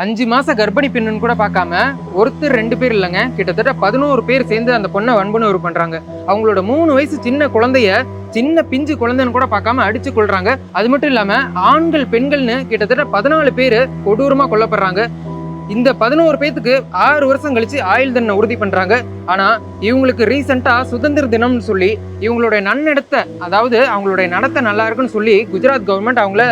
அஞ்சு மாச கர்ப்பிணி பெண்ணுன்னு கூட பார்க்காம ஒருத்தர் ரெண்டு பேர் இல்லைங்க. கிட்டத்தட்ட பதினோரு பேர் சேர்ந்து அந்த பொண்ணை வன்புணர்வு பண்றாங்க. அவங்களோட மூணு வயசு சின்ன குழந்தைய சின்ன பிஞ்சு குழந்தைன்னு கூட பார்க்காம அடிச்சு கொள்றாங்க அது மட்டும் இல்லாம ஆண்கள் பெண்கள்னு கிட்டத்தட்ட பதினாலு பேர் கொடூரமா கொல்லப்படுறாங்க. இந்த பதினோரு பேத்துக்கு ஆறு வருஷம் கழிச்சு ஆயுள் தண்டனை உறுதி பண்றாங்க. ஆனா இவங்களுக்கு ரீசெண்டா சுதந்திர தினம்னு சொல்லி இவங்களுடைய நன்னடத்தை அதாவது அவங்களுடைய நடத்தை நல்லா இருக்குன்னு சொல்லி குஜராத் கவர்மெண்ட் அவங்கள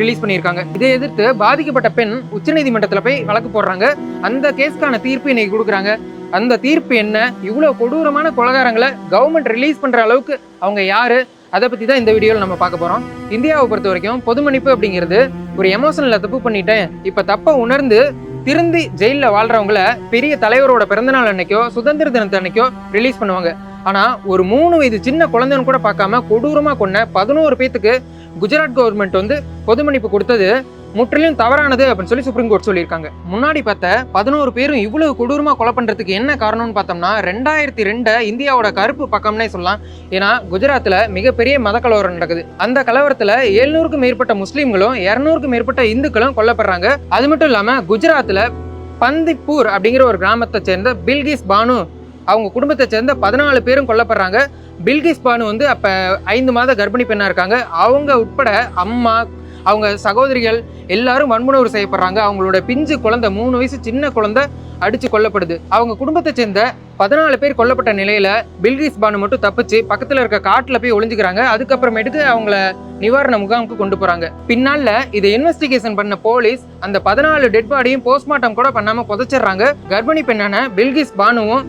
ரிலீஸ் பண்ணியிருக்காங்க. இதை எதிர்த்து பாதிக்கப்பட்ட பெண் உச்சநீதிமன்றத்தில் போய் வழக்கு போடுறாங்க. அந்த கேஸ்க்கான தீர்ப்பு இன்னைக்கு கொடுக்குறாங்க. அந்த தீர்ப்பு என்ன? இவ்வளோ கொடூரமான கொலகாரங்களை கவர்மெண்ட் ரிலீஸ் பண்ணுற அளவுக்கு அவங்க யாரு? அதை பற்றி தான் இந்த வீடியோவில் நம்ம பார்க்க போகிறோம் இந்தியாவை பொறுத்த வரைக்கும் பொது மன்னிப்பு அப்படிங்கிறது ஒரு எமோஷனில் தப்பு பண்ணிட்டேன். இப்போ தப்பை உணர்ந்து திருந்தி ஜெயிலில் வாழ்றவங்கள பெரிய தலைவரோட பிறந்தநாள் அன்னைக்கோ சுதந்திர தினத்தை அன்னைக்கோ ரிலீஸ் பண்ணுவாங்க. ஆனால் ஒரு மூணு வயது சின்ன குழந்தைன்னு கூட பார்க்காம கொடூரமாக கொண்ட பதினோரு பேத்துக்கு குஜராத் கவர்மெண்ட் வந்து பொது மன்னிப்பு கொடுத்தது முற்றிலும் தவறானது அப்படின்னு சொல்லி சுப்ரீம் கோர்ட் சொல்லியிருக்காங்க. முன்னாடி பார்த்த பதினோரு பேரும் இவ்வளவு கொடூரமாக கொலை பண்ணுறதுக்கு என்ன காரணம்னு பார்த்தோம்னா ரெண்டாயிரத்தி ரெண்டை இந்தியாவோட கருப்பு பக்கம்னே சொல்லலாம். ஏன்னா குஜராத்தில் மிகப்பெரிய மத கலவரம் நடக்குது. அந்த கலவரத்தில் எழுநூறுக்கும் மேற்பட்ட முஸ்லீம்களும் இரநூறுக்கும் மேற்பட்ட இந்துக்களும் கொல்லப்படுறாங்க. அது மட்டும் இல்லாமல் குஜராத்தில் பந்திப்பூர் அப்படிங்கிற ஒரு கிராமத்தை சேர்ந்த பில்கிஸ் பானு அவங்க குடும்பத்தை சேர்ந்த பதினாலு பேரும் கொல்லப்படுறாங்க. பில்கிஸ் பானு வந்து அப்போ ஐந்து மாத கர்ப்பிணி பெண்ணாக இருக்காங்க. அவங்க உட்பட அம்மா அவங்க சகோதரிகள் எல்லாரும் வன்முணர்வு செய்யப்படுறாங்க. அவங்களோட பிஞ்சு குழந்தை மூணு வயசு சின்ன குழந்தை அடித்து கொல்லப்படுது. அவங்க குடும்பத்தை சேர்ந்த பதினாலு பேர் கொல்லப்பட்ட நிலையில் பில்கிஸ் பானு மட்டும் தப்பிச்சு பக்கத்தில் இருக்க காட்டில் போய் ஒளிஞ்சுக்கிறாங்க. அதுக்கப்புறமேட்டுக்கு அவங்கள நிவாரண முகாமுக்கு கொண்டு போகிறாங்க பின்னால் இதை இன்வெஸ்டிகேஷன் பண்ண போலீஸ் அந்த பதினாலு டெட் பாடியும் போஸ்ட்மார்ட்டம் கூட பண்ணாமல் புதைச்சிடுறாங்க. கர்ப்பிணி பெண்ணான பில்கிஸ் பானுவும்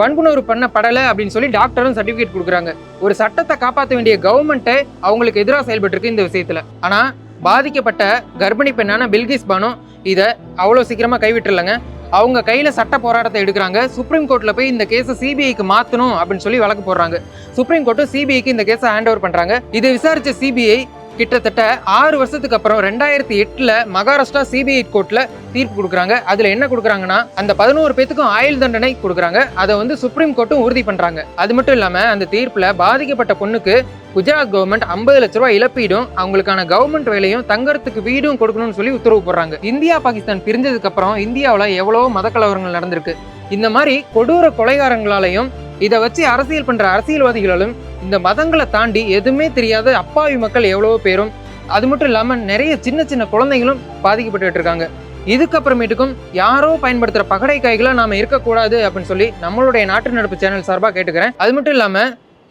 வன்புணர்வு பண்ண படலை அப்படின்னு சொல்லி டாக்டரும் சர்டிஃபிகேட் கொடுக்குறாங்க. ஒரு சட்டத்தை காப்பாற்ற வேண்டிய கவர்மெண்ட்டை அவங்களுக்கு எதிராக செயல்பட்டுருக்கு இந்த விஷயத்தில். ஆனால் பாதிக்கப்பட்ட கர்ப்பிணி பெண்ணான பில்கிஸ் பானோ இதை அவ்வளோ சீக்கிரமாக கைவிட்டுறலங்க. அவங்க கையில் சட்ட போராட்டத்தை எடுக்கிறாங்க. சுப்ரீம் கோர்ட்டில் போய் இந்த கேஸை சிபிஐக்கு மாற்றணும் அப்படின்னு சொல்லி வழக்கு போடுறாங்க. சுப்ரீம் கோர்ட்டு சிபிஐக்கு இந்த கேஸை ஹேண்ட் ஓவர் பண்ணுறாங்க இதை விசாரித்த சிபிஐ கிட்டத்தட்ட ஆறு வருஷத்துக்கு அப்புறம் ரெண்டாயிரத்தி எட்டில் மகாராஷ்டிரா சிபிஐ கோர்ட்டில் தீர்ப்பு கொடுக்குறாங்க. அதில் என்ன கொடுக்குறாங்கன்னா அந்த பதினோரு பேத்துக்கும் ஆயுள் தண்டனை கொடுக்குறாங்க. அதை வந்து சுப்ரீம் கோர்ட்டும் உறுதி பண்ணுறாங்க அது மட்டும் இல்லாமல் அந்த தீர்ப்பில் பாதிக்கப்பட்ட பொண்ணுக்கு குஜராத் கவர்மெண்ட் ஐம்பது லட்ச ரூபாய் இழப்பீடும் அவங்களுக்கான கவர்மெண்ட் வேலையும் தங்கறதுக்கு வீடும் கொடுக்கணும்னு சொல்லி உத்தரவு போடுறாங்க. இந்தியா பாகிஸ்தான் பிரிஞ்சதுக்கு அப்புறம் இந்தியாவில் எவ்வளவோ மத கலவரங்கள் நடந்திருக்கு. இந்த மாதிரி கொடூர கொலைகாரங்களாலையும் இதை வச்சு அரசியல் பண்ற அரசியல்வாதிகளாலும் இந்த மதங்களை தாண்டி எதுவுமே தெரியாத அப்பாவி மக்கள் எவ்வளவோ பேரும் அது மட்டும் இல்லாம நிறைய சின்ன சின்ன குழந்தைங்களும் பாதிக்கப்பட்டு இருக்காங்க. இதுக்கப்புறமேட்டுக்கும் யாரோ பயன்படுத்துற பகடை காய்களை நாம இருக்கக்கூடாது அப்படின்னு சொல்லி நம்மளுடைய நாட்டு நடப்பு சேனல் சார்பா கேட்டுக்கிறேன். அது மட்டும் இல்லாம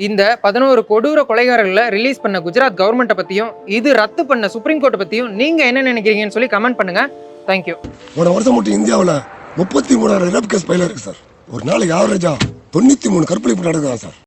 இந்த பதினோரு கொடூர கொலைகாரர்களை ரிலீஸ் பண்ண குஜராத் கவர்மெண்ட்டை பத்தியும் இது ரத்து பண்ண சுப்ரீம் கோர்ட்டை பத்தியும் நீங்க என்ன நினைக்கிறீங்கன்னு சொல்லி கமெண்ட் பண்ணுங்க. தேங்க்யூ போன வருஷம் மட்டும் இந்தியாவில் முப்பத்தி மூணாயிரம் ரேப் கேஸ் பயில இருக்கு சார். ஒரு நாளைக்கு ஆவரேஜா தொண்ணூத்தி மூணு கற்பழிப்பு நடக்குதா சார்?